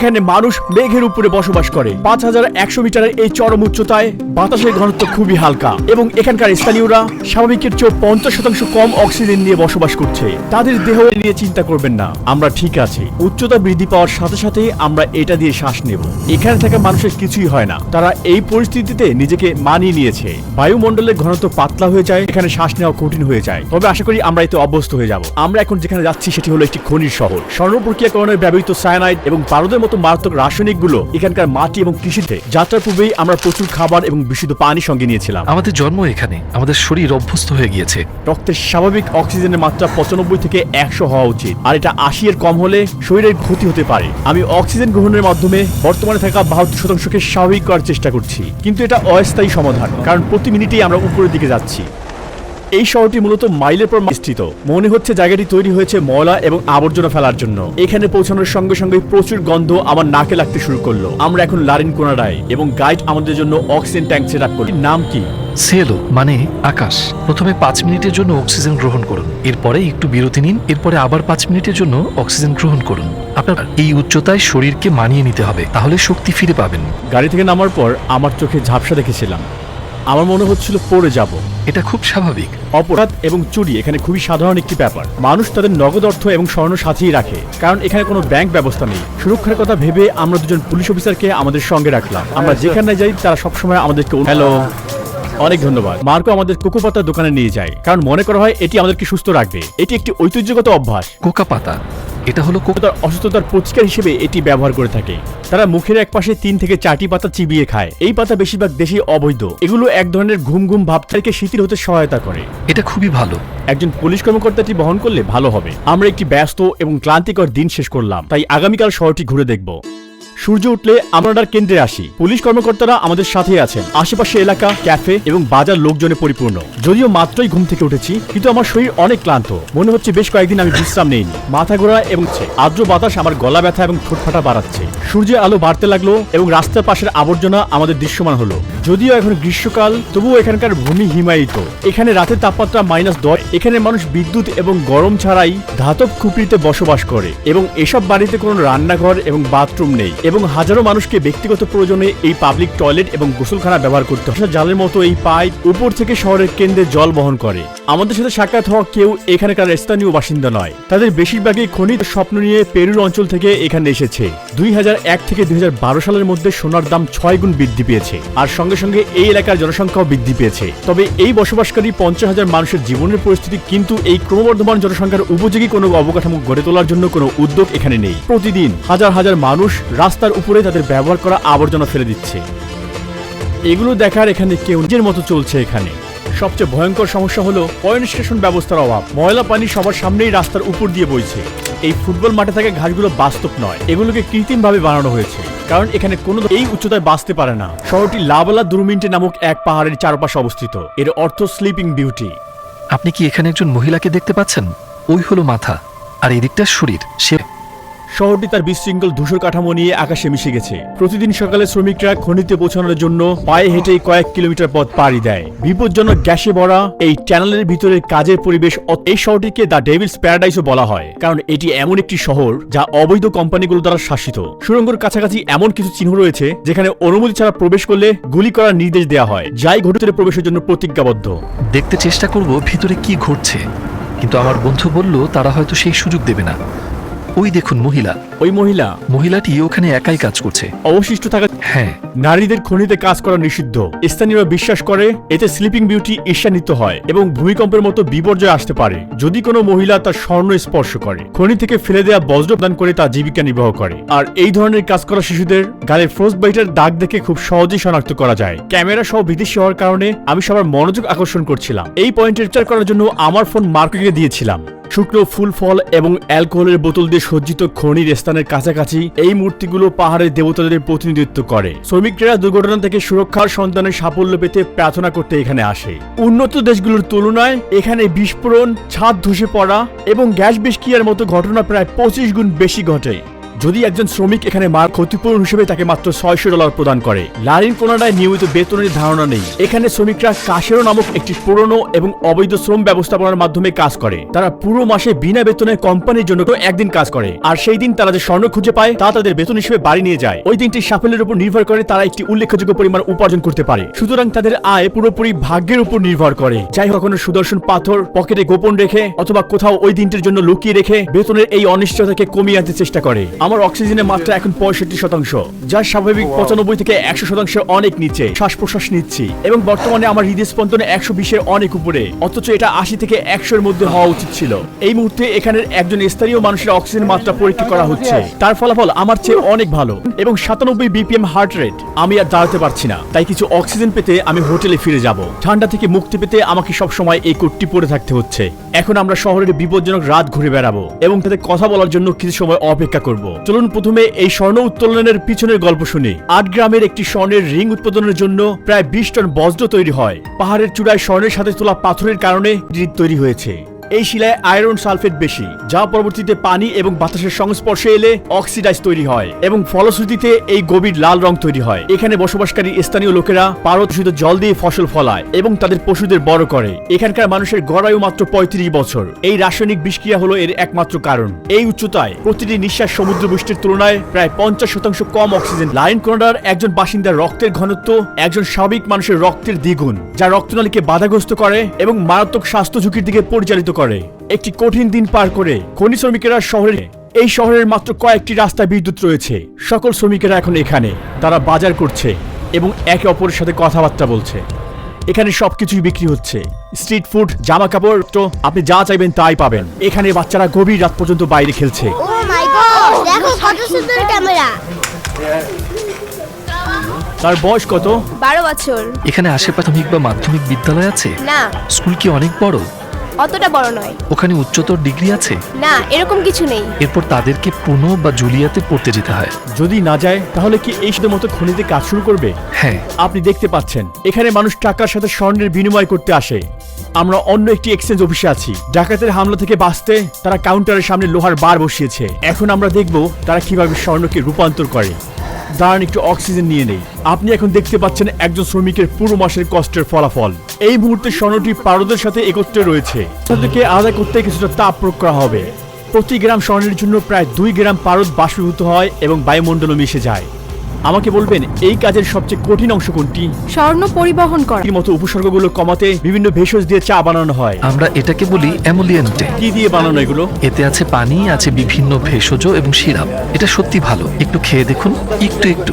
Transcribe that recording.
এখানে মানুষ মেঘের উপরে বসবাস করে। পাঁচ হাজার একশো মিটারের এই চরম উচ্চতায় বাতাসের ঘনত্ব খুবই হালকা এবং এখানকার স্থানীয়রা স্বাভাবিকের চেয়ে পঞ্চাশ শতাংশ কম অক্সিজেন নিয়ে বসবাস করছে। তাদের দেহ নিয়ে চিন্তা করবেন না, আমরা ঠিক আছি। উচ্চতা বৃদ্ধি পাওয়ার সাথে সাথে আমরা এটা দিয়ে শ্বাস নেব। এখানে থাকা মানুষের কিছুই হয় না। তারা এই পরিস্থিতিতে নিজেকে মানিয়ে নিয়েছে। বায়ুমণ্ডলের ঘনত্ব পাতলা হয়ে যায়, এখানে শ্বাস নেওয়া কঠিন হয়ে যায়। তবে আশা করি আমরা এতে অভ্যস্ত হয়ে যাব। আমরা এখন যেখানে যাচ্ছি, সেটি হলো একটি খনির শহর। স্বর্ণ প্রক্রিয়াকরণে ব্যবহৃত সায়ানাইড এবং পারদের মতো মারাত্মক রাসায়নিকগুলো এখানকার মাটি এবং কৃষিতে। যাত্রার পূর্বেই আমরা প্রচুর খাবার এবং বিশুদ্ধ পানি সঙ্গে নিয়েছিলাম। আমাদের জন্ম এখানে। আমাদের শরীর অভ্যস্ত হয়ে গিয়েছে। রক্তের স্বাভাবিক অক্সিজেনের মাত্রা পঁচানব্বই থেকে একশো হওয়া উচিত। আর এটা আশি এর কম হলে শরীরের ক্ষতি হতে পারে। আমি অক্সিজেন গ্রহণের মাধ্যমে বর্তমানে থাকা বাহাত্তর শতাংশকে স্বাভাবিক করার চেষ্টা করছি। কিন্তু এটা অস্থায়ী সমাধান কারণ প্রতি মিনিটেই আমরা উপরের দিকে যাচ্ছি। এই শহরটি মূলত মাইলের পর স্থিত মনে হচ্ছে জায়গাটি তৈরি হয়েছে ময়লা এবং আবর্জনা ফেলার জন্য। এখানে পৌঁছানোর সঙ্গে সঙ্গে প্রচুর গন্ধ আমার নাকে লাগতে শুরু করল। আমরা এখন লারিন কোনাডায় এবং গাইড আমাদের জন্য অক্সিজেন ট্যাঙ্ক সেট আপ করি নাম কি? সেলো মানে আকাশ। প্রথমে পাঁচ মিনিটের জন্য অক্সিজেন গ্রহণ করুন। এরপরে একটু বিরতি নিন এরপরে আবার পাঁচ মিনিটের জন্য অক্সিজেন গ্রহণ করুন। আপনার এই উচ্চতায় শরীরকে মানিয়ে নিতে হবে তাহলে শক্তি ফিরে পাবেন। গাড়ি থেকে নামার পর আমার চোখে ঝাপসা দেখেছিলাম। আমার মনে হচ্ছিল পড়ে যাব। এটা খুব স্বাভাবিক। অপরাধ এবং চুরি এখানে খুবই সাধারণ একটি ব্যাপার। মানুষ তাদের নগদ অর্থ এবং স্বর্ণ সাথেই রাখে কারণ এখানে কোনো ব্যাংক ব্যবস্থা নেই। সুরক্ষার কথা ভেবে আমরা দুজন পুলিশ অফিসারকে আমাদের সঙ্গে রাখলাম। আমরা যেখানে যাই তারা সবসময় আমাদেরকে হ্যালো অনেক ধন্যবাদ। মার্কো আমাদের কোকো পাতার দোকানে নিয়ে যায় কারণ মনে করা হয় এটি আমাদেরকে সুস্থ রাখবে। এটি একটি ঐতিহ্যগত অভ্যাস। কোকা পাতা। এটা হলো কোকতার অসুস্থতার প্রতিকার হিসেবে এটি ব্যবহার করে থাকে। তারা মুখের এক পাশে তিন থেকে চারটি পাতা চিবিয়ে খায়। এই পাতা বেশিরভাগ দেশে অবৈধ। এগুলো এক ধরনের ঘুম ঘুম ভাবটাকে শিথিল হতে সহায়তা করে। এটা খুবই ভালো। একজন পুলিশ কর্মকর্তাটি বহন করলে ভালো হবে। আমরা একটি ব্যস্ত এবং ক্লান্তিকর দিন শেষ করলাম। তাই আগামীকাল শহরটি ঘুরে দেখব। সূর্য উঠলে আমরা তার কেন্দ্রে আসি। পুলিশ কর্মকর্তারা আমাদের সাথে আছেন। আশেপাশে এলাকা, ক্যাফে এবং বাজার লোকজনে পরিপূর্ণ। যদিও মাত্রই ঘুম থেকে উঠেছি, কিন্তু আমার শরীর অনেক ক্লান্ত। মনে হচ্ছে বেশ কয়েকদিন আমি বিশ্রাম নেইনি। মাথা ঘোরা এবং আর্দ্র বাতাস আমার গলা ব্যথা এবং ঠোঁট ফাটা বাড়াচ্ছে। সূর্যের আলো বাড়তে লাগল এবং রাস্তার পাশের আবর্জনা আমাদের দৃশ্যমান হলো। যদিও এখন গ্রীষ্মকাল, তবুও এখানকার ভূমি হিমায়িত। এখানে রাতের তাপমাত্রা মাইনাস দশ। এখানে মানুষ বিদ্যুৎ এবং গরম ছাড়াই ধাতব খুপড়িতে বসবাস করে এবং এসব বাড়িতে কোনো রান্নাঘর এবং বাথরুম নেই। এবং হাজারো মানুষকে ব্যক্তিগত প্রয়োজনে এই পাবলিক টয়লেট এবং গোসলখানা ব্যবহার করতে হয়। জালের মতো এই পাইপ উপর থেকে শহরের কেন্দ্রে জল বহন করে। আমাদের সাথে সাক্ষাৎ হওয়া কেউ এখানকার স্থানীয় বাসিন্দা নয়। তাদের বেশিরভাগই খনিজ স্বপ্ন নিয়ে পেরুর অঞ্চল থেকে এখানে এসেছে। দুই থেকে দুই সালের মধ্যে সোনার দাম ছয় গুণ বৃদ্ধি পেয়েছে আর সঙ্গে সঙ্গে এই এলাকার জনসংখ্যাও বৃদ্ধি পেয়েছে। তবে এই বসবাসকারী পঞ্চাশ হাজার মানুষের জীবনের পরিস্থিতি কিন্তু এই ক্রমবর্ধমান জনসংখ্যার উপযোগী কোনো অবকাঠামো গড়ে তোলার জন্য কোনো উদ্যোগ এখানে নেই। প্রতিদিন হাজার হাজার মানুষ রাস্তার উপরে তাদের ব্যবহার করা আবর্জনা ফেলে দিচ্ছে। এগুলো দেখার এখানে কেউ নিজের মতো চলছে এখানে। সবচেয়ে ভয়ঙ্কর সমস্যা হলো পয়নিষ্কাশন ব্যবস্থার অভাব। ময়লা পানি সবার সামনেই রাস্তার উপর দিয়ে বইছে। এই ফুটবল মাঠে থাকা ঘাসগুলো বাস্তব নয়, এগুলোকে কৃত্রিমভাবে বানানো হয়েছে। কারণ এখানে কোনো এই উচ্চতায় বাঁচতে পারে না। শহরটি লাবালা দুরমিন্টে নামক এক পাহাড়ের চারপাশে অবস্থিত। এর অর্থ স্লিপিং বিউটি আপনি কি এখানে একজন মহিলাকে দেখতে পাচ্ছেন? ওই হলো মাথা। আর এদিকটা শরীর। সে শহরটি তার বিশৃঙ্খল ধূসর কাঠামো নিয়ে আকাশে মিশে গেছে। প্রতিদিন সকালে শ্রমিকরা খনিতে পৌঁছানোর জন্য পায়ে হেঁটেই কয়েক কিলোমিটার পথ পাড়ি দেয়। বিপজ্জনক গ্যাসে ভরা এই চ্যানেলের ভিতরে কাজের পরিবেশ এই শহরটিকে দ্য ডেভিলস প্যারাডাইসও বলা হয়, কারণ এটি এমন একটি শহর যা অবৈধ কোম্পানিগুলো দ্বারা শাসিত। সুরঙ্গর কাছাকাছি এমন কিছু চিহ্ন রয়েছে যেখানে অনুমতি ছাড়া প্রবেশ করলে গুলি করার নির্দেশ দেওয়া হয়, যাই ঘটে প্রবেশের জন্য প্রতিজ্ঞাবদ্ধ। দেখতে চেষ্টা করব ভিতরে কি ঘটছে, কিন্তু আমার বন্ধু বলল তারা হয়তো সেই সুযোগ দেবে না। ওই দেখুন মহিলা। ওই মহিলা? মহিলাটি ওখানে একাই কাজ করছে। অবশিষ্ট থাকা হ্যাঁ। নারীদের খনিতে কাজ করা নিষিদ্ধ। স্থানীয়রা বিশ্বাস করে এতে স্লিপিং বিউটি ঈর্ষান্বিত হয় এবং ভূমিকম্পের মতো বিপর্যয় আসতে পারে। যদি কোনো মহিলা তার স্বর্ণ স্পর্শ করে খনি থেকে ফেলে দেওয়া বজ্র প্রদান করে তা জীবিকা নির্বাহ করে। আর এই ধরনের কাজ করা শিশুদের গালে ফ্রোস্ট বাইটের দাগ দেখে খুব সহজেই শনাক্ত করা যায়। ক্যামেরা সহ বিদেশি হওয়ার কারণে আমি সবার মনোযোগ আকর্ষণ করছিলাম। এই পয়েন্ট রেচার করার জন্য আমার ফোন মার্কেটে দিয়েছিলাম। শুকনো ফুল, ফল এবং অ্যালকোহলের বোতল দিয়ে সজ্জিত খনির স্থানের কাছাকাছি এই মূর্তিগুলো পাহাড়ের দেবতাদের প্রতিনিধিত্ব করে। শ্রমিকরা দুর্ঘটনা থেকে সুরক্ষার সন্তানের সাফল্য পেতে প্রার্থনা করতে এখানে আসে। উন্নত দেশগুলোর তুলনায় এখানে বিস্ফোরণ, ছাদ ধসে পড়া এবং গ্যাস বিস্কিয়ার মতো ঘটনা প্রায় পঁচিশ গুণ বেশি ঘটে। যদি একজন শ্রমিক এখানে মার ক্ষতিপূরণ হিসেবে তাকে মাত্র ছয়শো ডলার প্রদান করে, লারিন কোনাডায় নিয়মিত বেতনের ধারণা নেই। এখানে শ্রমিকরা কাশেরো নামক একটি পুরনো এবং অবৈধ শ্রম ব্যবস্থাপনার মাধ্যমে কাজ করে। তারা পুরো মাসে বিনা বেতনে কোম্পানির জন্য একদিন কাজ করে। আর সেই দিন তারা যে স্বর্ণ খুঁজে পায়, তা তাদের বেতন হিসেবে বাড়ি নিয়ে যায়। ওই দিনটি সাফল্যের উপর নির্ভর করে তারা একটি উল্লেখযোগ্য পরিমাণ উপার্জন করতে পারে। সুতরাং তাদের আয় পুরোপুরি ভাগ্যের উপর নির্ভর করে। যাই হোক কোনো সুদর্শন পাথর পকেটে গোপন রেখে অথবা কোথাও ওই দিনটির জন্য লুকিয়ে রেখে বেতনের এই অনিশ্চয়তাকে কমিয়ে আনতে চেষ্টা করে। আমার অক্সিজেনের মাত্রা এখন পঁয়ষট্টি শতাংশ যা স্বাভাবিক পঁচানব্বই থেকে একশো শতাংশের অনেক নিচে। শ্বাস প্রশ্বাস নিচ্ছি এবং বর্তমানে আমার হৃদয় স্পন্দনে একশো বিশের অনেক উপরে অথচ এটা আশি থেকে একশোর মধ্যে হওয়া উচিত ছিল। এই মুহূর্তে এখানের একজন স্থানীয় মানুষের অক্সিজেন মাত্রা পরীক্ষা করা হচ্ছে। তার ফলাফল আমার চেয়ে অনেক ভালো এবং সাতানব্বই বিপিএম হার্ট রেট আমি আর দাঁড়াতে পারছি না। তাই কিছু অক্সিজেন পেতে আমি হোটেলে ফিরে যাব। ঠান্ডা থেকে মুক্তি পেতে আমাকে সব সময় এই কোটটি পরে থাকতে হচ্ছে। এখন আমরা শহরের বিপজ্জনক রাত ঘুরে বেড়াবো এবং তাদের কথা বলার জন্য কিছু সময় অপেক্ষা করব। চলুন প্রথমে এই স্বর্ণ উত্তোলনের পিছনের গল্প শুনি। আট গ্রামের একটি স্বর্ণের রিং উৎপাদনের জন্য প্রায় বিশ টন বজ্র তৈরি হয়। পাহাড়ের চূড়ায় স্বর্ণের সাথে তোলা পাথরের কারণে তৈরি হয়েছে। এই শিলায় আয়রন সালফেট বেশি, যা পরবর্তীতে পানি এবং বাতাসের সংস্পর্শে এলে অক্সিডাইজ তৈরি হয় এবং ফলশ্রুতিতে এই গভীর লাল রং তৈরি হয়। এখানে বসবাসকারী স্থানীয় লোকেরা পারদূষিত জল দিয়ে ফসল ফলায় এবং তাদের পশুদের বড় করে। এখানকার মানুষের গড়ায়ু মাত্র পঁয়ত্রিশ বছর। এই রাসায়নিক বিষক্রিয়া হলো এর একমাত্র কারণ। এই উচ্চতায় প্রতিটি নিঃশ্বাস সমুদ্র বৃষ্টির তুলনায় প্রায় পঞ্চাশ শতাংশ কম অক্সিজেন। লাইন কোনাডার একজন বাসিন্দার রক্তের ঘনত্ব, একজন স্বাভাবিক মানুষের রক্তের দ্বিগুণ, যা রক্তনালীকে বাধাগ্রস্ত করে এবং মারাত্মক স্বাস্থ্য ঝুঁকির দিকে পরিচালিত করে। একটি কঠিন দিন পার করে খনি শ্রমিকেরা শহরে এই শহরের মাত্র কয়েকটি রাস্তায় বিদ্যুৎ রয়েছে। সকল শ্রমিকেরা এখন এখানে। তারা বাজার করছে এবং একে অপরের সাথে কথাবার্তা বলছে। এখানে সবকিছুই বিক্রি হচ্ছে। স্ট্রিট ফুড জামা কাপড় তো আপনি যা চাইবেন তাই পাবেন। এখানে বাচ্চারা গভীর রাত পর্যন্ত বাইরে খেলছে। ও মাই গড দেখো কত সুন্দর ক্যামেরা। তার বয়স কত? বারো বছর। এখানে আশে প্রাথমিক বা মাধ্যমিক বিদ্যালয় আছে? না। স্কুল কি অনেক বড়? অতটা বড় নয়। ওখানে উচ্চতর ডিগ্রি আছে? না এরকম কিছু নেই। এরপর তাদেরকে পুনো বা জুলিয়াতে পড়তে যেতে হয়। যদি না যায় তাহলে কি এই শুধু মতো খনিতে কাজ শুরু করবে? হ্যাঁ। আপনি দেখতে পাচ্ছেন এখানে মানুষ টাকার সাথে স্বর্ণের বিনিময় করতে আসে। আমরা অন্য একটি এক্সচেঞ্জ অফিসে আছি। ডাকাতের হামলা থেকে বাঁচতে তারা কাউন্টারের সামনে লোহার বার বসিয়েছে। এখন আমরা দেখব তারা কীভাবে স্বর্ণকে রূপান্তর করে। দাঁড়ান, একটু অক্সিজেন নিয়ে নেই। আপনি এখন দেখতে পাচ্ছেন একজন শ্রমিকের পুরো মাসের কষ্টের ফলাফল। এই মুহূর্তে স্বর্ণটি পারদের সাথে একত্রে রয়েছে। তাদেরকে আলাদা করতে কিছুটা তাপ প্রয়োগ করা হবে। প্রতি গ্রাম স্বর্ণের জন্য প্রায় দুই গ্রাম পারদ বাষ্পীভূত হয় এবং বায়ুমণ্ডলে মিশে যায়। আমাকে বলবেন এই কাজের সবচেয়ে কঠিন অংশ কোনটি? স্বর্ণ পরিবহন করা। এর মতো উপসর্গগুলো কমাতে বিভিন্ন ভেষজ দিয়ে চা বানানো হয়। আমরা এটাকে বলি অ্যামোলিয়েন্টে। কি দিয়ে বানানো এগুলো? এতে আছে পানি আছে বিভিন্ন ভেষজ এবং সিরাপ। এটা সত্যি ভালো। একটু খেয়ে দেখুন একটু একটু।